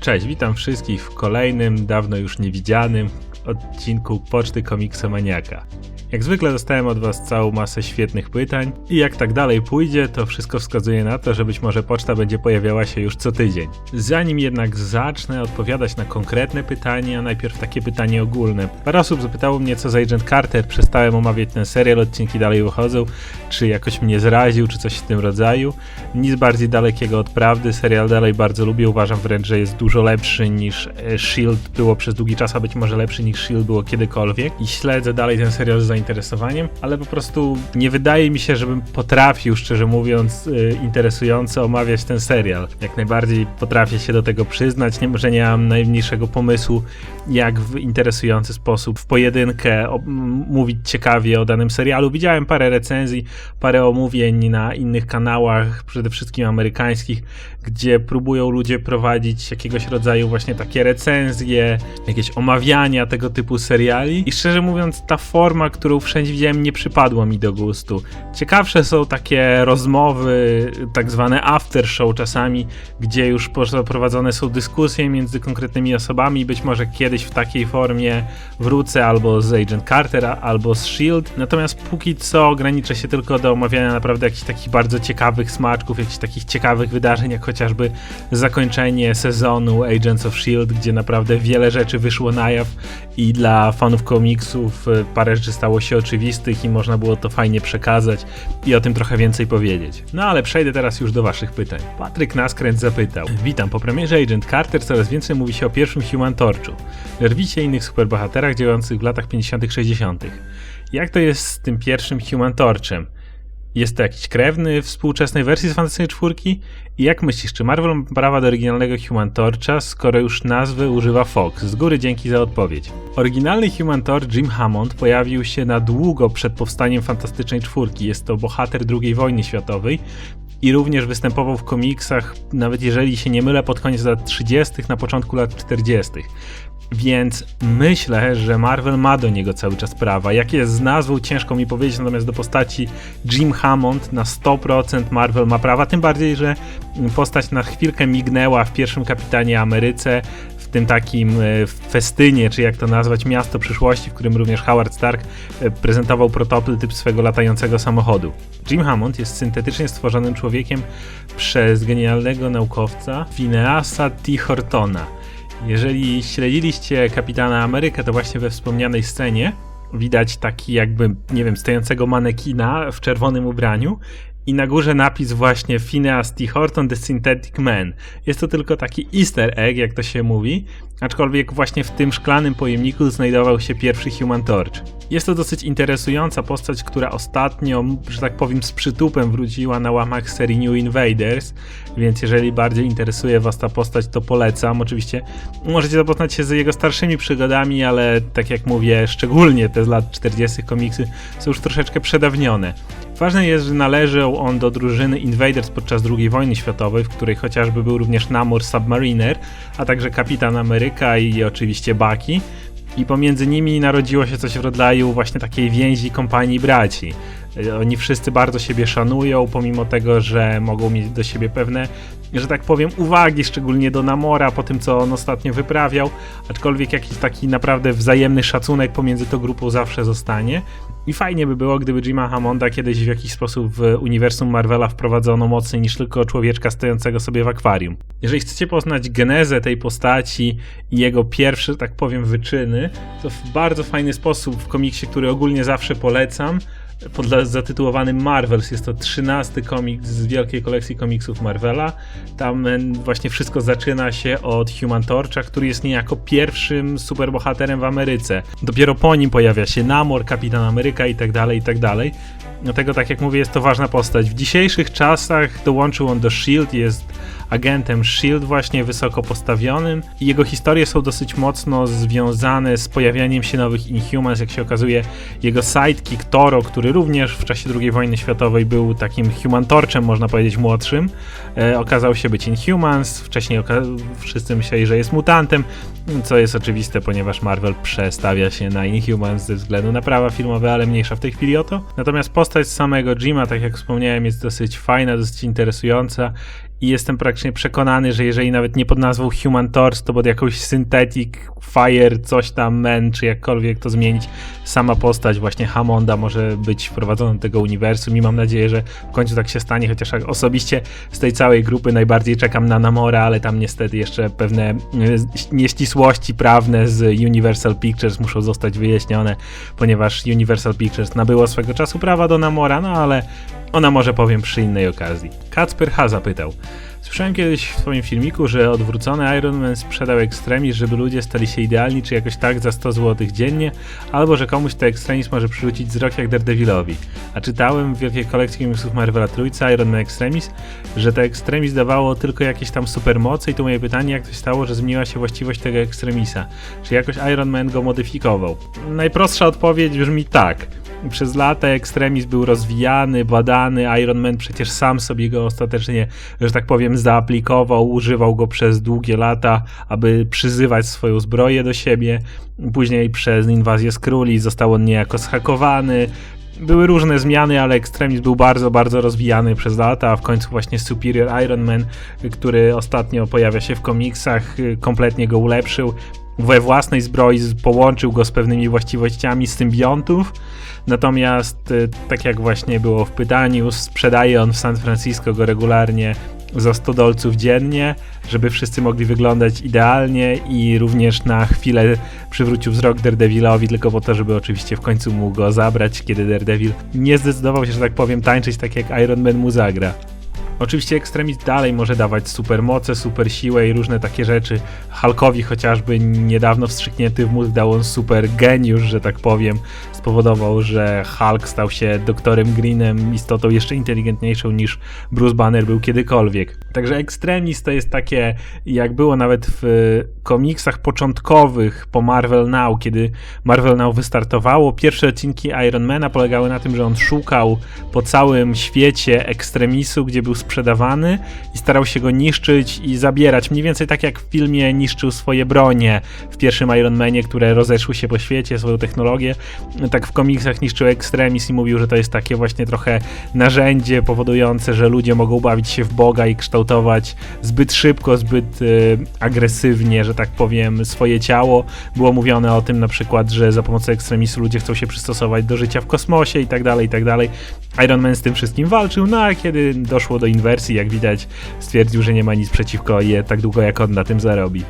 Cześć, witam wszystkich w kolejnym, dawno już niewidzianym odcinku Poczty Komiksomaniaka. Jak zwykle dostałem od Was całą masę świetnych pytań i jak tak dalej pójdzie, to wszystko wskazuje na to, że być może poczta będzie pojawiała się już co tydzień. Zanim jednak zacznę odpowiadać na konkretne pytania, najpierw takie pytanie ogólne. Parę osób zapytało mnie, co za Agent Carter, przestałem omawiać ten serial, odcinki dalej wychodzą, czy jakoś mnie zraził, czy coś w tym rodzaju. Nic bardziej dalekiego od prawdy, serial dalej bardzo lubię, uważam wręcz, że jest dużo lepszy niż e, S.H.I.E.L.D. było przez długi czas, a być może lepszy niż S.H.I.E.L.D. było kiedykolwiek i śledzę dalej ten serial z zainteresowaniem, ale po prostu nie wydaje mi się, żebym potrafił, szczerze mówiąc, y, interesująco omawiać ten serial. Jak najbardziej potrafię się do tego przyznać, nie, że nie mam najmniejszego pomysłu, jak w interesujący sposób w pojedynkę o, mówić ciekawie o danym serialu. Widziałem parę recenzji, parę omówień na innych kanałach, przede wszystkim amerykańskich, gdzie próbują ludzie prowadzić jakiegoś rodzaju właśnie takie recenzje, jakieś omawiania tego typu seriali. I szczerze mówiąc, ta forma, którą wszędzie widziałem, nie przypadła mi do gustu. Ciekawsze są takie rozmowy, tak zwane after show czasami, gdzie już prowadzone są dyskusje między konkretnymi osobami. Być może kiedyś w takiej formie wrócę albo z Agent Carter, albo z Shield. Natomiast póki co ograniczę się tylko do omawiania naprawdę jakichś takich bardzo ciekawych smaczków, jakichś takich ciekawych wydarzeń, jak chociażby zakończenie sezonu Agents of Shield, gdzie naprawdę wiele rzeczy wyszło na jaw i dla fanów komiksów y, parę rzeczy stało się oczywistych i można było to fajnie przekazać i o tym trochę więcej powiedzieć. No ale przejdę teraz już do waszych pytań. Patryk Naskręt zapytał. Witam, po premierze Agent Carter coraz więcej mówi się o pierwszym Human Torchu, Lerwicie i innych superbohaterach działających w latach 50 60 Jak to jest z tym pierwszym Human Torchem? Jest to jakiś krewny współczesnej wersji z Fantastycznej Czwórki? I jak myślisz, czy Marvel ma prawa do oryginalnego Human Torcha, skoro już nazwy używa Fox? Z góry dzięki za odpowiedź. Oryginalny Human Torch Jim Hammond pojawił się na długo przed powstaniem Fantastycznej Czwórki. Jest to bohater II wojny światowej i również występował w komiksach, nawet jeżeli się nie mylę, pod koniec lat 30., na początku lat 40. Więc myślę, że Marvel ma do niego cały czas prawa. Jak jest z nazwą, ciężko mi powiedzieć, natomiast do postaci Jim Hammond na 100% Marvel ma prawa. Tym bardziej, że postać na chwilkę mignęła w pierwszym Kapitanie Ameryce, w tym takim e, festynie, czy jak to nazwać, miasto przyszłości, w którym również Howard Stark e, prezentował prototyp swego latającego samochodu. Jim Hammond jest syntetycznie stworzonym człowiekiem przez genialnego naukowca Phineasa T. Hortona. Jeżeli śledziliście Kapitana Amerykę, to właśnie we wspomnianej scenie widać taki jakby, nie wiem, stojącego manekina w czerwonym ubraniu i na górze napis właśnie Phineas T. Horton The Synthetic Man. Jest to tylko taki easter egg, jak to się mówi, aczkolwiek właśnie w tym szklanym pojemniku znajdował się pierwszy Human Torch. Jest to dosyć interesująca postać, która ostatnio, że tak powiem, z przytupem wróciła na łamach serii New Invaders, więc jeżeli bardziej interesuje Was ta postać, to polecam. Oczywiście możecie zapoznać się z jego starszymi przygodami, ale tak jak mówię, szczególnie te z lat 40. komiksy są już troszeczkę przedawnione. Ważne jest, że należał on do drużyny Invaders podczas II wojny światowej, w której chociażby był również Namor Submariner, a także Kapitan Ameryka i oczywiście Bucky. I pomiędzy nimi narodziło się coś w rodzaju właśnie takiej więzi kompanii braci. Oni wszyscy bardzo siebie szanują, pomimo tego, że mogą mieć do siebie pewne, że tak powiem, uwagi, szczególnie do Namora po tym, co on ostatnio wyprawiał, aczkolwiek jakiś taki naprawdę wzajemny szacunek pomiędzy tą grupą zawsze zostanie. I fajnie by było, gdyby Jima Hammonda kiedyś w jakiś sposób w uniwersum Marvela wprowadzono mocniej niż tylko człowieczka stojącego sobie w akwarium. Jeżeli chcecie poznać genezę tej postaci i jego pierwsze, tak powiem, wyczyny, to w bardzo fajny sposób w komiksie, który ogólnie zawsze polecam, pod zatytułowanym Marvels. Jest to trzynasty komiks z wielkiej kolekcji komiksów Marvela. Tam właśnie wszystko zaczyna się od Human Torcha, który jest niejako pierwszym superbohaterem w Ameryce. Dopiero po nim pojawia się Namor, Kapitan Ameryka i tak dalej, i tak. Dlatego, tak jak mówię, jest to ważna postać. W dzisiejszych czasach dołączył on do S.H.I.E.L.D., jest agentem S.H.I.E.L.D. właśnie wysoko postawionym jego historie są dosyć mocno związane z pojawianiem się nowych Inhumans, jak się okazuje jego sidekick Toro, który również w czasie II wojny światowej był takim Human Torchem, można powiedzieć młodszym, e, okazał się być Inhumans, wcześniej wszyscy myśleli, że jest mutantem, co jest oczywiste, ponieważ Marvel przestawia się na Inhumans ze względu na prawa filmowe, ale mniejsza w tej chwili o to. Natomiast postać samego Jima, tak jak wspomniałem, jest dosyć fajna, dosyć interesująca i jestem praktycznie przekonany, że jeżeli nawet nie pod nazwą Human Torch, to pod jakąś Synthetic Fire, coś tam, Man, czy jakkolwiek to zmienić, sama postać właśnie Hammonda może być wprowadzona do tego uniwersum i mam nadzieję, że w końcu tak się stanie, chociaż osobiście z tej całej grupy najbardziej czekam na Namora, ale tam niestety jeszcze pewne e, nieścisłości prawne z Universal Pictures muszą zostać wyjaśnione, ponieważ Universal Pictures nabyło swego czasu prawa do Namora, no ale ona może powiem przy innej okazji. Kacper H. zapytał. Słyszałem kiedyś w twoim filmiku, że odwrócony Iron Man sprzedał ekstremizm, żeby ludzie stali się idealni, czy jakoś tak za 100 zł dziennie, albo że komuś ten ekstremizm może przywrócić wzrok jak Daredevilowi. A czytałem w wielkiej kolekcji komiksów Marvela Trójca Iron Man Extremis, że te ekstremizm dawało tylko jakieś tam supermoce i to moje pytanie, jak to się stało, że zmieniła się właściwość tego ekstremisa? Czy jakoś Iron Man go modyfikował? Najprostsza odpowiedź brzmi tak. Przez lata ekstremizm był rozwijany, badany. Iron Man przecież sam sobie go ostatecznie, że tak powiem, zaaplikował, używał go przez długie lata, aby przyzywać swoją zbroję do siebie. Później przez inwazję Skróli został on niejako zhakowany, były różne zmiany, ale ekstremizm był bardzo, bardzo rozwijany przez lata, a w końcu właśnie Superior Iron Man, który ostatnio pojawia się w komiksach, kompletnie go ulepszył. We własnej zbroi połączył go z pewnymi właściwościami symbiontów, natomiast tak jak właśnie było w pytaniu, sprzedaje on w San Francisco go regularnie za 100 dolców dziennie, żeby wszyscy mogli wyglądać idealnie i również na chwilę przywrócił wzrok Daredevilowi, tylko po to, żeby oczywiście w końcu mógł go zabrać, kiedy Daredevil nie zdecydował się, że tak powiem, tańczyć tak jak Iron Man mu zagra. Oczywiście ekstremizm dalej może dawać super moce, super siłę i różne takie rzeczy. Hulkowi chociażby niedawno wstrzyknięty w mózg dał on super geniusz, że tak powiem. Spowodował, że Hulk stał się doktorem Greenem, istotą jeszcze inteligentniejszą niż Bruce Banner był kiedykolwiek. Także ekstremizm to jest takie, jak było nawet w komiksach początkowych po Marvel Now, kiedy Marvel Now wystartowało. Pierwsze odcinki Ironmana polegały na tym, że on szukał po całym świecie ekstremisu, gdzie był sprzedawany i starał się go niszczyć i zabierać. Mniej więcej tak jak w filmie niszczył swoje bronie w pierwszym Iron Manie, które rozeszły się po świecie, swoją technologię. Tak w komiksach niszczył Extremis i mówił, że to jest takie właśnie trochę narzędzie powodujące, że ludzie mogą bawić się w Boga i kształtować zbyt szybko, zbyt y, agresywnie, że tak powiem, swoje ciało. Było mówione o tym na przykład, że za pomocą ekstremisu ludzie chcą się przystosować do życia w kosmosie i tak dalej, i tak dalej. Iron Man z tym wszystkim walczył, no a kiedy doszło do inwersji, jak widać, stwierdził, że nie ma nic przeciwko je tak długo jak on na tym zarobi.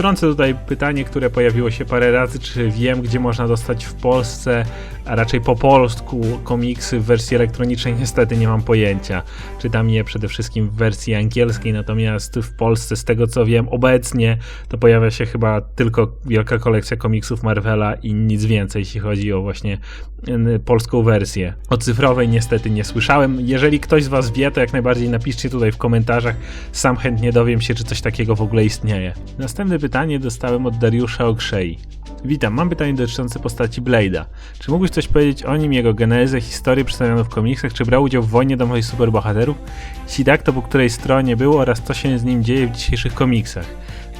Wtrącę tutaj pytanie, które pojawiło się parę razy, czy wiem, gdzie można dostać w Polsce, a raczej po polsku komiksy w wersji elektronicznej, niestety nie mam pojęcia. Czytam je przede wszystkim w wersji angielskiej, natomiast w Polsce, z tego co wiem, obecnie to pojawia się chyba tylko wielka kolekcja komiksów Marvela i nic więcej, jeśli chodzi o właśnie polską wersję. O cyfrowej niestety nie słyszałem. Jeżeli ktoś z Was wie, to jak najbardziej napiszcie tutaj w komentarzach. Sam chętnie dowiem się, czy coś takiego w ogóle istnieje. Następne pytanie dostałem od Dariusza Okrzei. Witam, mam pytanie dotyczące postaci Blade'a. Czy mógłbyś coś powiedzieć o nim, jego genezę, historię przedstawioną w komiksach? Czy brał udział w wojnie domowej superbohaterów? Jeśli tak, to po której stronie był oraz co się z nim dzieje w dzisiejszych komiksach?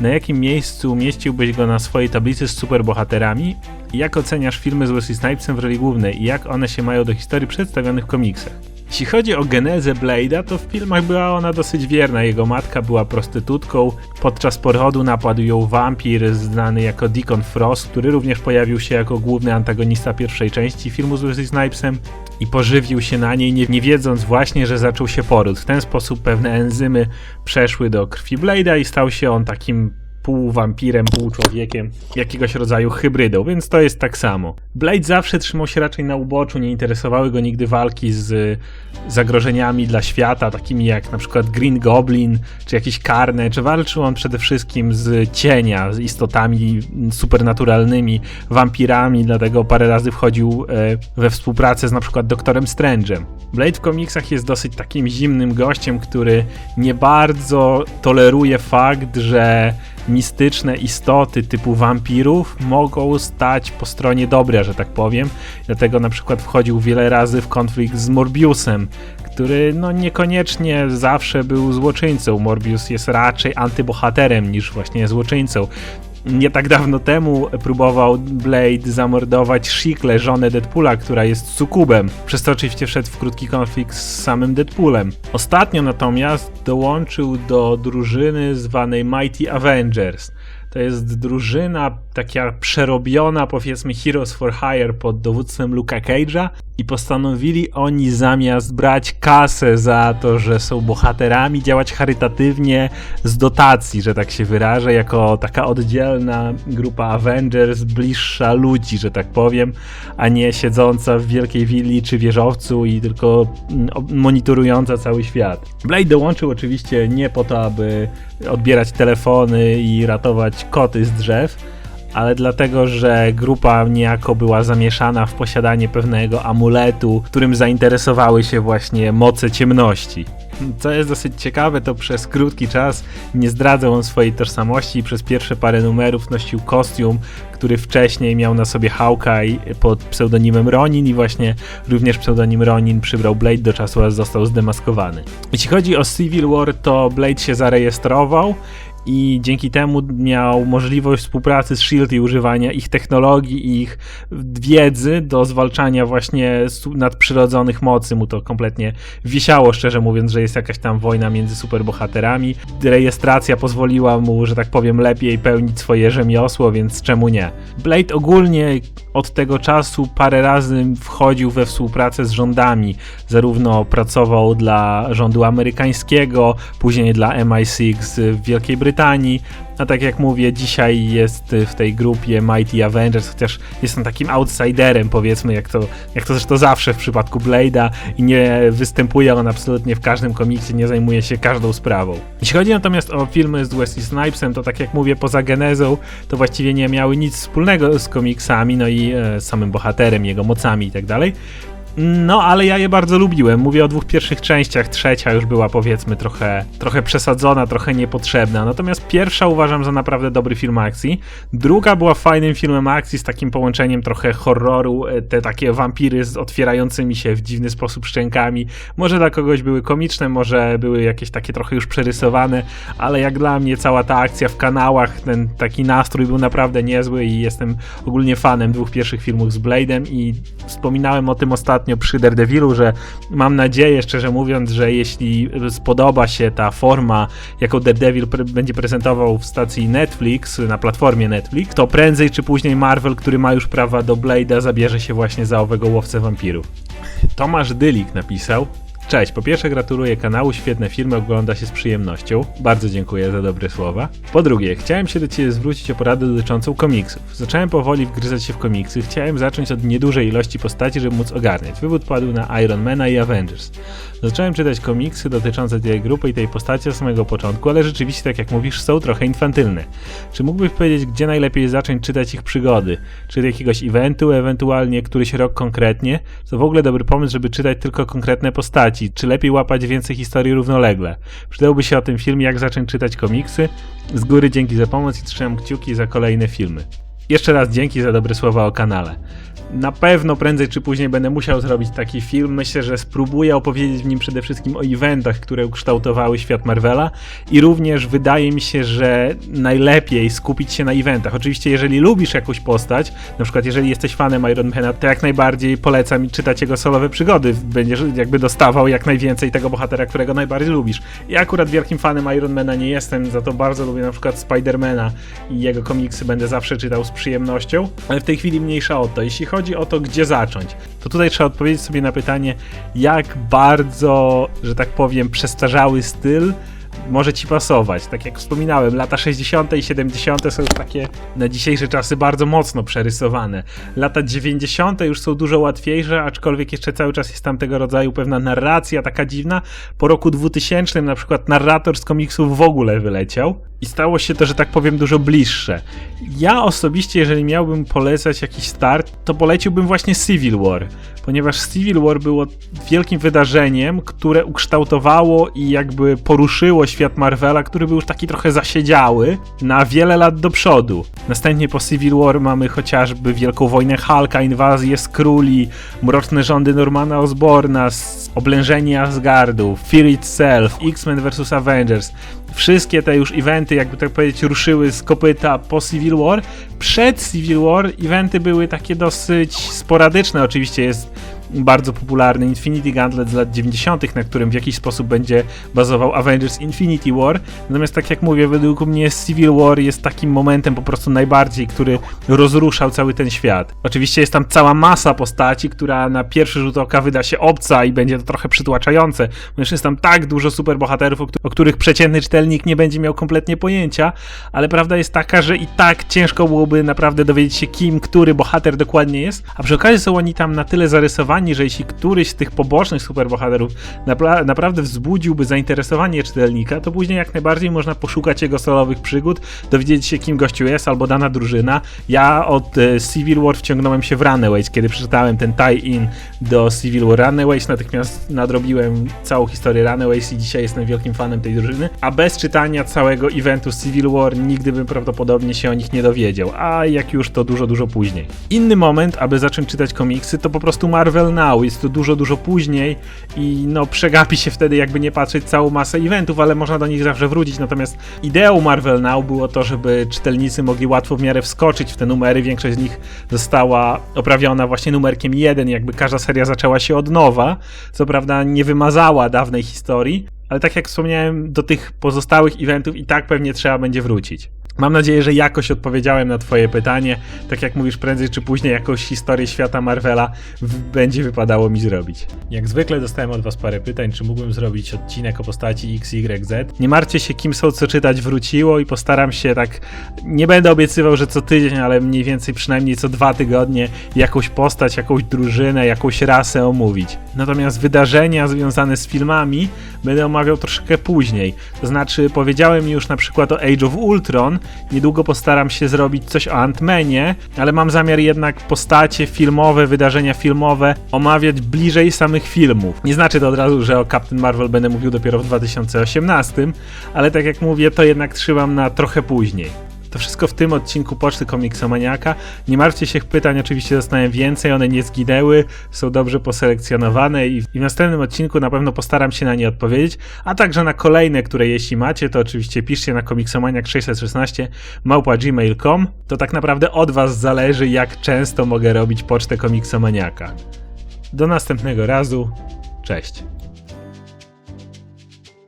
Na jakim miejscu umieściłbyś go na swojej tablicy z superbohaterami? Jak oceniasz filmy z Wesley Snipesem w roli głównej i jak one się mają do historii przedstawionych w komiksach? Jeśli chodzi o genezę Blade'a, to w filmach była ona dosyć wierna. Jego matka była prostytutką. Podczas porodu napadł ją wampir znany jako Deacon Frost, który również pojawił się jako główny antagonista pierwszej części filmu z Wesley Snipesem i pożywił się na niej, nie, nie wiedząc właśnie, że zaczął się poród. W ten sposób pewne enzymy przeszły do krwi Blade'a i stał się on takim pół wampirem, pół człowiekiem, jakiegoś rodzaju hybrydą, więc to jest tak samo. Blade zawsze trzymał się raczej na uboczu, nie interesowały go nigdy walki z zagrożeniami dla świata, takimi jak na przykład Green Goblin, czy jakiś Karne, czy walczył on przede wszystkim z cienia, z istotami supernaturalnymi, wampirami, dlatego parę razy wchodził e, we współpracę z na przykład Doktorem Strange'em. Blade w komiksach jest dosyć takim zimnym gościem, który nie bardzo toleruje fakt, że mistyczne istoty typu wampirów mogą stać po stronie dobrej, że tak powiem. Dlatego na przykład wchodził wiele razy w konflikt z Morbiusem, który no niekoniecznie zawsze był złoczyńcą. Morbius jest raczej antybohaterem niż właśnie złoczyńcą. Nie tak dawno temu próbował Blade zamordować Shikle, żonę Deadpoola, która jest sukubem, przez co oczywiście wszedł w krótki konflikt z samym Deadpoolem. Ostatnio natomiast dołączył do drużyny zwanej Mighty Avengers. To jest drużyna taka przerobiona, powiedzmy, Heroes for Hire pod dowództwem Luka Cage'a i postanowili oni zamiast brać kasę za to, że są bohaterami, działać charytatywnie z dotacji, że tak się wyrażę, jako taka oddzielna grupa Avengers, bliższa ludzi, że tak powiem, a nie siedząca w wielkiej willi czy wieżowcu i tylko mm, monitorująca cały świat. Blade dołączył oczywiście nie po to, aby odbierać telefony i ratować koty z drzew, ale dlatego, że grupa niejako była zamieszana w posiadanie pewnego amuletu, którym zainteresowały się właśnie moce ciemności. Co jest dosyć ciekawe, to przez krótki czas nie zdradzał on swojej tożsamości i przez pierwsze parę numerów nosił kostium, który wcześniej miał na sobie Hawkeye pod pseudonimem Ronin i właśnie również pseudonim Ronin przybrał Blade do czasu, aż został zdemaskowany. Jeśli chodzi o Civil War, to Blade się zarejestrował i dzięki temu miał możliwość współpracy z Shield i używania ich technologii ich wiedzy do zwalczania właśnie nadprzyrodzonych mocy. Mu to kompletnie wisiało, szczerze mówiąc, że jest jakaś tam wojna między superbohaterami. Rejestracja pozwoliła mu, że tak powiem, lepiej pełnić swoje rzemiosło, więc czemu nie? Blade ogólnie od tego czasu parę razy wchodził we współpracę z rządami. Zarówno pracował dla rządu amerykańskiego, później dla MI6 w Wielkiej Brytanii, Brytanii. A tak jak mówię, dzisiaj jest w tej grupie Mighty Avengers, chociaż jestem takim outsiderem, powiedzmy, jak to, jak to zresztą zawsze w przypadku Blade'a i nie występuje on absolutnie w każdym komiksie, nie zajmuje się każdą sprawą. Jeśli chodzi natomiast o filmy z Wesley Snipesem, to tak jak mówię, poza genezą, to właściwie nie miały nic wspólnego z komiksami, no i e, samym bohaterem, jego mocami i tak dalej. No, ale ja je bardzo lubiłem. Mówię o dwóch pierwszych częściach. Trzecia już była powiedzmy trochę, trochę przesadzona, trochę niepotrzebna. Natomiast pierwsza uważam za naprawdę dobry film akcji. Druga była fajnym filmem akcji z takim połączeniem trochę horroru, e, te takie wampiry z otwierającymi się w dziwny sposób szczękami. Może dla kogoś były komiczne, może były jakieś takie trochę już przerysowane, ale jak dla mnie cała ta akcja w kanałach, ten taki nastrój był naprawdę niezły i jestem ogólnie fanem dwóch pierwszych filmów z Blade'em i wspominałem o tym ostatnio ostatnio przy Daredevilu, że mam nadzieję, szczerze mówiąc, że jeśli spodoba się ta forma, jaką Daredevil pre będzie prezentował w stacji Netflix, na platformie Netflix, to prędzej czy później Marvel, który ma już prawa do Blade'a, zabierze się właśnie za owego łowcę wampirów. Tomasz Dylik napisał, Cześć, po pierwsze gratuluję kanału, świetne filmy, ogląda się z przyjemnością. Bardzo dziękuję za dobre słowa. Po drugie, chciałem się do Ciebie zwrócić o poradę dotyczącą komiksów. Zacząłem powoli wgryzać się w komiksy, chciałem zacząć od niedużej ilości postaci, żeby móc ogarniać. Wywód padł na Ironmana i Avengers. Zacząłem czytać komiksy dotyczące tej grupy i tej postaci od samego początku, ale rzeczywiście, tak jak mówisz, są trochę infantylne. Czy mógłbyś powiedzieć, gdzie najlepiej zacząć czytać ich przygody? Czy jakiegoś eventu, ewentualnie któryś rok konkretnie? To w ogóle dobry pomysł, żeby czytać tylko konkretne postaci. Czy lepiej łapać więcej historii równolegle? Przydałby się o tym film, jak zacząć czytać komiksy. Z góry dzięki za pomoc i trzymam kciuki za kolejne filmy. Jeszcze raz dzięki za dobre słowa o kanale na pewno prędzej czy później będę musiał zrobić taki film. Myślę, że spróbuję opowiedzieć w nim przede wszystkim o eventach, które ukształtowały świat Marvela i również wydaje mi się, że najlepiej skupić się na eventach. Oczywiście, jeżeli lubisz jakąś postać, na przykład jeżeli jesteś fanem Ironmana, to jak najbardziej polecam czytać jego solowe przygody. Będziesz jakby dostawał jak najwięcej tego bohatera, którego najbardziej lubisz. Ja akurat wielkim fanem Ironmana nie jestem, za to bardzo lubię na przykład Spidermana i jego komiksy będę zawsze czytał z przyjemnością, ale w tej chwili mniejsza o to. Jeśli chodzi chodzi o to, gdzie zacząć, to tutaj trzeba odpowiedzieć sobie na pytanie, jak bardzo, że tak powiem, przestarzały styl może ci pasować. Tak jak wspominałem, lata 60. i 70. są już takie na dzisiejsze czasy bardzo mocno przerysowane. Lata 90. już są dużo łatwiejsze, aczkolwiek jeszcze cały czas jest tam tego rodzaju pewna narracja taka dziwna. Po roku 2000 na przykład narrator z komiksów w ogóle wyleciał i stało się to, że tak powiem, dużo bliższe. Ja osobiście, jeżeli miałbym polecać jakiś start, to poleciłbym właśnie Civil War, ponieważ Civil War było wielkim wydarzeniem, które ukształtowało i jakby poruszyło świat Marvela, który był już taki trochę zasiedziały na wiele lat do przodu. Następnie po Civil War mamy chociażby Wielką Wojnę Hulka, inwazję Skrulli, Mroczne Rządy Normana Osborna, oblężenie Asgardu, Fear Itself, X-Men vs. Avengers. Wszystkie te już eventy, jakby tak powiedzieć, ruszyły z kopyta po Civil War. Przed Civil War eventy były takie dosyć sporadyczne. Oczywiście jest bardzo popularny Infinity Gauntlet z lat 90., na którym w jakiś sposób będzie bazował Avengers Infinity War. Natomiast tak jak mówię, według mnie Civil War jest takim momentem po prostu najbardziej, który rozruszał cały ten świat. Oczywiście jest tam cała masa postaci, która na pierwszy rzut oka wyda się obca i będzie to trochę przytłaczające, ponieważ jest tam tak dużo superbohaterów, o, któ- o których przeciętny czytelnik nie będzie miał kompletnie pojęcia, ale prawda jest taka, że i tak ciężko byłoby naprawdę dowiedzieć się, kim który bohater dokładnie jest, a przy okazji są oni tam na tyle zarysowani, że jeśli któryś z tych pobocznych superbohaterów napra- naprawdę wzbudziłby zainteresowanie czytelnika, to później jak najbardziej można poszukać jego solowych przygód, dowiedzieć się, kim gościu jest albo dana drużyna. Ja od e, Civil War wciągnąłem się w Runaways, kiedy przeczytałem ten tie-in do Civil War Runaways, natychmiast nadrobiłem całą historię Runaways i dzisiaj jestem wielkim fanem tej drużyny, a bez czytania całego eventu Civil War nigdy bym prawdopodobnie się o nich nie dowiedział, a jak już to dużo, dużo później. Inny moment, aby zacząć czytać komiksy, to po prostu Marvel Now, jest to dużo, dużo później i no przegapi się wtedy jakby nie patrzeć całą masę eventów, ale można do nich zawsze wrócić, natomiast ideą Marvel Now było to, żeby czytelnicy mogli łatwo w miarę wskoczyć w te numery, większość z nich została oprawiona właśnie numerkiem 1, jakby każda seria zaczęła się od nowa, co prawda nie wymazała dawnej historii, ale tak jak wspomniałem, do tych pozostałych eventów i tak pewnie trzeba będzie wrócić. Mam nadzieję, że jakoś odpowiedziałem na Twoje pytanie. Tak jak mówisz, prędzej czy później jakąś historię świata Marvela będzie wypadało mi zrobić. Jak zwykle dostałem od Was parę pytań, czy mógłbym zrobić odcinek o postaci X, Y, Z. Nie martwcie się, kim są, co czytać wróciło i postaram się tak. Nie będę obiecywał, że co tydzień, ale mniej więcej przynajmniej co dwa tygodnie jakąś postać, jakąś drużynę, jakąś rasę omówić. Natomiast wydarzenia związane z filmami będę omawiał troszkę później. To znaczy, powiedziałem już na przykład o Age of Ultron. Niedługo postaram się zrobić coś o Ant-Manie, ale mam zamiar jednak postacie filmowe, wydarzenia filmowe omawiać bliżej samych filmów. Nie znaczy to od razu, że o Captain Marvel będę mówił dopiero w 2018, ale tak jak mówię, to jednak trzymam na trochę później. To wszystko w tym odcinku Poczty Komiksomaniaka. Nie martwcie się, pytań oczywiście dostałem więcej, one nie zginęły, są dobrze poselekcjonowane i w, następnym odcinku na pewno postaram się na nie odpowiedzieć, a także na kolejne, które jeśli macie, to oczywiście piszcie na komiksomaniak616 małpa gmail.com. To tak naprawdę od was zależy, jak często mogę robić Pocztę Komiksomaniaka. Do następnego razu, cześć.